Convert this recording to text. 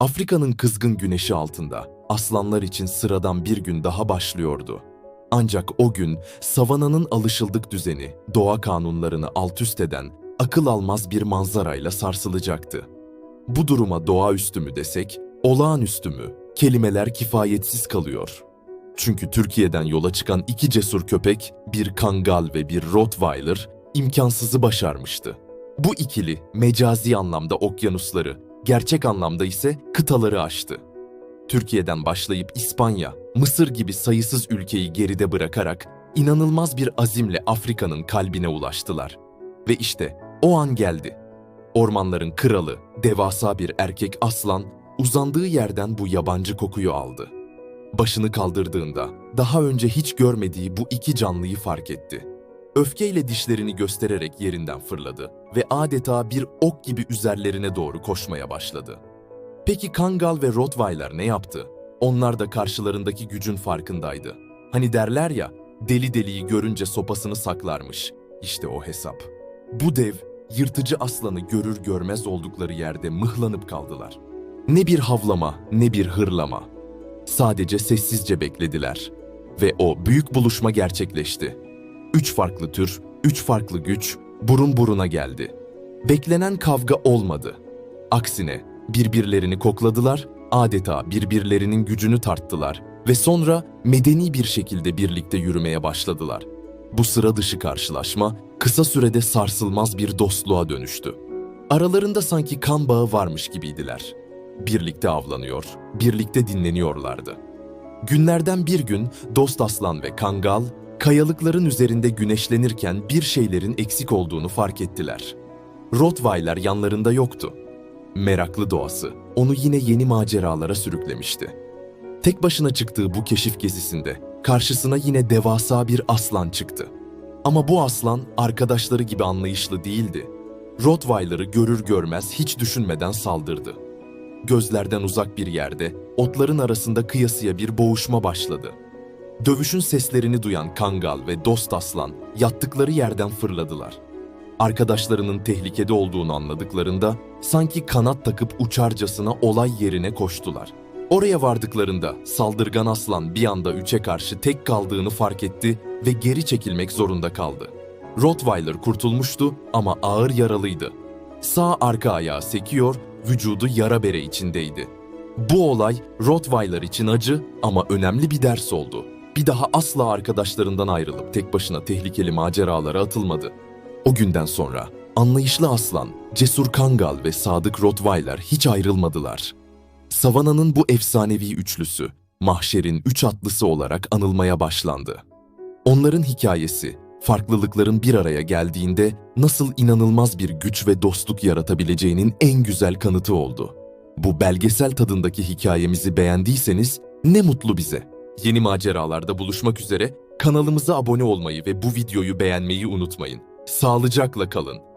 Afrika'nın kızgın güneşi altında aslanlar için sıradan bir gün daha başlıyordu. Ancak o gün savananın alışıldık düzeni, doğa kanunlarını altüst eden akıl almaz bir manzarayla sarsılacaktı. Bu duruma doğaüstü mü desek, olağanüstü mü? Kelimeler kifayetsiz kalıyor. Çünkü Türkiye'den yola çıkan iki cesur köpek, bir Kangal ve bir Rottweiler, imkansızı başarmıştı. Bu ikili mecazi anlamda okyanusları, gerçek anlamda ise kıtaları aştı. Türkiye'den başlayıp İspanya, Mısır gibi sayısız ülkeyi geride bırakarak inanılmaz bir azimle Afrika'nın kalbine ulaştılar. Ve işte o an geldi. Ormanların kralı, devasa bir erkek aslan uzandığı yerden bu yabancı kokuyu aldı. Başını kaldırdığında daha önce hiç görmediği bu iki canlıyı fark etti. Öfkeyle dişlerini göstererek yerinden fırladı ve adeta bir ok gibi üzerlerine doğru koşmaya başladı. Peki Kangal ve Rottweiler ne yaptı? Onlar da karşılarındaki gücün farkındaydı. Hani derler ya, deli deliyi görünce sopasını saklarmış. İşte o hesap. Bu dev, yırtıcı aslanı görür görmez oldukları yerde mıhlanıp kaldılar. Ne bir havlama, ne bir hırlama. Sadece sessizce beklediler. Ve o büyük buluşma gerçekleşti. Üç farklı tür, üç farklı güç burun buruna geldi. Beklenen kavga olmadı. Aksine birbirlerini kokladılar, adeta birbirlerinin gücünü tarttılar ve sonra medeni bir şekilde birlikte yürümeye başladılar. Bu sıra dışı karşılaşma kısa sürede sarsılmaz bir dostluğa dönüştü. Aralarında sanki kan bağı varmış gibiydiler. Birlikte avlanıyor, birlikte dinleniyorlardı. Günlerden bir gün Dost Aslan ve Kangal, kayalıkların üzerinde güneşlenirken bir şeylerin eksik olduğunu fark ettiler. Rottweiler yanlarında yoktu. Meraklı doğası onu yine yeni maceralara sürüklemişti. Tek başına çıktığı bu keşif gezisinde karşısına yine devasa bir aslan çıktı. Ama bu aslan arkadaşları gibi anlayışlı değildi. Rottweiler'ı görür görmez hiç düşünmeden saldırdı. Gözlerden uzak bir yerde, otların arasında kıyasıya bir boğuşma başladı. Dövüşün seslerini duyan Kangal ve Dost Aslan yattıkları yerden fırladılar. Arkadaşlarının tehlikede olduğunu anladıklarında sanki kanat takıp uçarcasına olay yerine koştular. Oraya vardıklarında saldırgan aslan bir anda üçe karşı tek kaldığını fark etti ve geri çekilmek zorunda kaldı. Rottweiler kurtulmuştu ama ağır yaralıydı. Sağ arka ayağı sekiyor, vücudu yara bere içindeydi. Bu olay Rottweiler için acı ama önemli bir ders oldu. Bir daha asla arkadaşlarından ayrılıp tek başına tehlikeli maceralara atılmadı. O günden sonra anlayışlı aslan, cesur kangal ve sadık Rottweiler hiç ayrılmadılar. Savana'nın bu efsanevi üçlüsü, mahşerin üç atlısı olarak anılmaya başlandı. Onların hikayesi, farklılıkların bir araya geldiğinde nasıl inanılmaz bir güç ve dostluk yaratabileceğinin en güzel kanıtı oldu. Bu belgesel tadındaki hikayemizi beğendiyseniz ne mutlu bize. Yeni maceralarda buluşmak üzere kanalımıza abone olmayı ve bu videoyu beğenmeyi unutmayın. Sağlıcakla kalın.